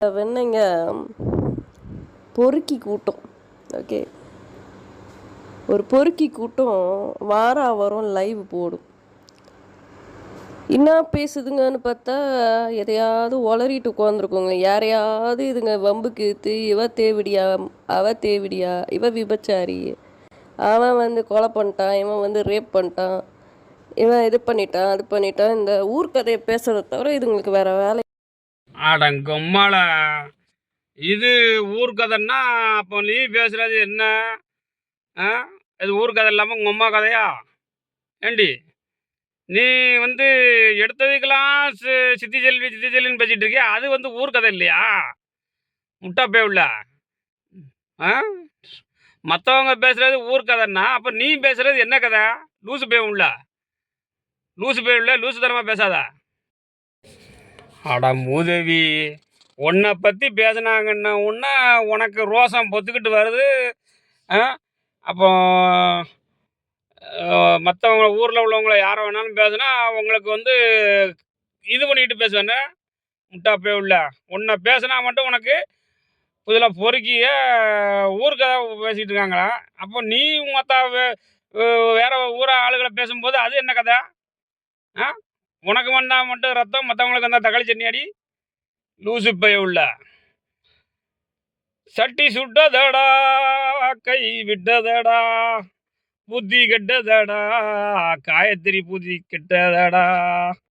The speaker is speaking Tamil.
வெண்ணங்க பொறுக்கி கூட்டம். ஓகே ஒரு பொறுக்கி கூட்டம் வாரா வாரம் லைவ் போடும். என்ன பேசுதுங்கன்னு பார்த்தா எதையாவது உளறிட்டு உட்காந்துருக்கோங்க யாரையாவது இதுங்க வம்புக்கு இழுத்து இவ தேவிடியா அவ தேவிடியா இவ விபச்சாரி அவன் வந்து கொலை பண்ணிட்டான் இவன் வந்து ரேப் பண்ணிட்டான் இவன் இது பண்ணிட்டான் அது பண்ணிட்டான் இந்த ஊர்க்கதையை பேசுறத தவிர இதுங்களுக்கு வேற வேலை அடங்கம்மால இது ஊர்கதைன்னா அப்போ நீ பேசுறது என்ன? ஆ? இது ஊர்கதை இல்லாமல் உங்கள் அம்மா கதையா? ஏண்டி? நீ வந்து எடுத்ததுக்கெல்லாம் சி- சித்தி செல்வி சித்தி செல்வின்னு பேசிட்டு இருக்கியா? அது வந்து ஊர்கதை இல்லையா? முட்டா பேவுல ஆ? மற்றவங்க பேசுறது ஊர்கதைன்னா அப்போ நீ பேசுறது என்ன கதை? லூசு பேவுல லூசு பேவுல லூசு தரமாக பேசாதா. அட மூதவி உன்னை பற்றி பேசினாங்கன்னா உன்னா உனக்கு ரோசம் பொத்துக்கிட்டு வருது. ஆ? அப்போ மற்றவங்க ஊரில் உள்ளவங்கள யாரை வேணாலும் பேசுனா உங்களுக்கு வந்து இது பண்ணிக்கிட்டு பேசுவேன்னு முட்டாப்பே உள்ள. உன்னை பேசுனா மட்டும் உனக்கு இதில் பொறுக்கிய ஊருக்கதை பேசிகிட்டு இருக்காங்களா? அப்போ நீ மற்ற வேற ஊர ஆளுகளை பேசும்போது அது என்ன கதை? ஆ? உனக்கு வந்தால் மட்டும் ரத்தம் மற்றவங்களுக்கு வந்தால் தக்காளி சட்னி அடி. லூசு பைய உள்ள. சட்டி சுட்டதடா கை விட்டதடா. புத்தி கெட்டதடா காயத்திரி புத்தி கெட்டதடா.